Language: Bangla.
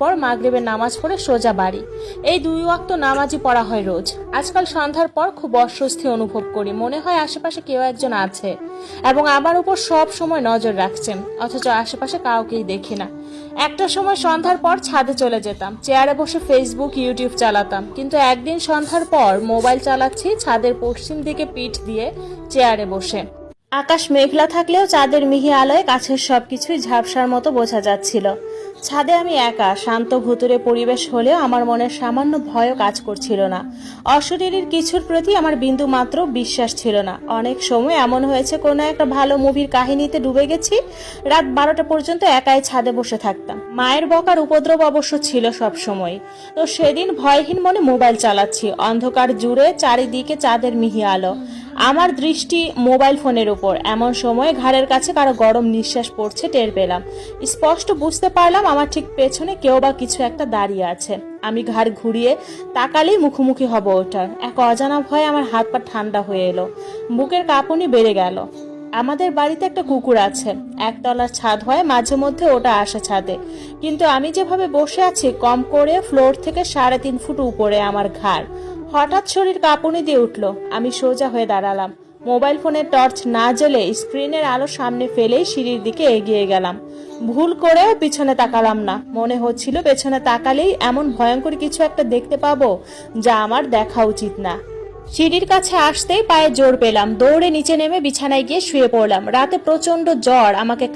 পর মাগরিবের নামাজ পড়ে সোজা বাড়ি। এই দুই ওয়াক্ত নামাজই পড়া হয় রোজ। আজকাল সন্ধ্যার পর খুব অস্বস্তি অনুভব করি। মনে হয় আশেপাশে কেউ একজন আছে এবং আমার উপর সব সময় নজর রাখছেন, অথচ আশেপাশে কাউকেই দেখি না। একটা সময় সন্ধ্যার পর ছাদে চলে যেতাম, চেয়ারে বসে ফেসবুক ইউটিউব চালাতাম। কিন্তু একদিন সন্ধ্যার পর মোবাইল চালাচ্ছি ছাদের পশ্চিম দিকে পিঠ দিয়ে চেয়ারে বসে। আকাশ মেঘলা থাকলেও চাঁদের মিহি আলোয় কাছের সবকিছুই ঝাপসার মতো বোঝা যাচ্ছিল। ছাদে আমি একা, শান্ত ভুতুরে পরিবেশ হলেও আমার মনের সামান্য ভয়ও কাজ করছিল না। অশরীরীর কিছুর প্রতি আমার বিন্দু মাত্র বিশ্বাস ছিল না। অনেক সময় এমন হয়েছে, কোনো একটা ভালো মুভির কাহিনীতে ডুবে গেছি, রাত বারোটা পর্যন্ত একাই ছাদে বসে থাকতাম। মায়ের বকার উপদ্রব অবশ্য ছিল সব সময়। তো সেদিন ভয়হীন মনে মোবাইল চালাচ্ছি, অন্ধকার জুড়ে চারিদিকে চাঁদের মিহি আলো। আমার দৃষ্টি মোবাইল ফোনের উপর। এমন সময় ঘাড়ের কাছে কারও গরম নিঃশ্বাস পড়ছে, টের পেলাম। স্পষ্ট বুঝতে পারলাম আমার ঠিক পেছনে কেউ বা কিছু একটা দাঁড়িয়ে আছে। আমি ঘাড় ঘুরিয়ে তাকালেই মুখোমুখি হব ওটার এক অজানা ভয়ে আমার হাত পা ঠান্ডা হয়ে এলো। বুকের কাঁপুনি বেড়ে গেল। আমাদের বাড়িতে একটা কুকুর আছে। একতলার ছাদ হয়, মাঝে মধ্যে ওটা আসে ছাদে। কিন্তু আমি যেভাবে বসে আছি, কম করে ফ্লোর থেকে সাড়ে তিন ফুট উপরে আমার ঘাড়। হঠাৎ শরীর কাঁপুনি দিয়ে উঠল। আমি সোজা হয়ে দাঁড়ালাম। মোবাইল ফোনের টর্চ না জ্বলে স্ক্রিনের আলো সামনে ফেলেই সিঁড়ির দিকে এগিয়ে গেলাম। ভুল করেও পিছনে তাকালাম না। মনে হচ্ছিল পেছনে তাকালেই এমন ভয়ঙ্কর কিছু একটা দেখতে পাবো যা আমার দেখা উচিত না। সিঁড়ির কাছে আসতেই পায়ে জোর পেলাম। দৌড়ে নিচে নেমে বিছানায় গিয়ে শুয়ে পড়লাম। রাতে প্রচণ্ড জ্বর আমাকে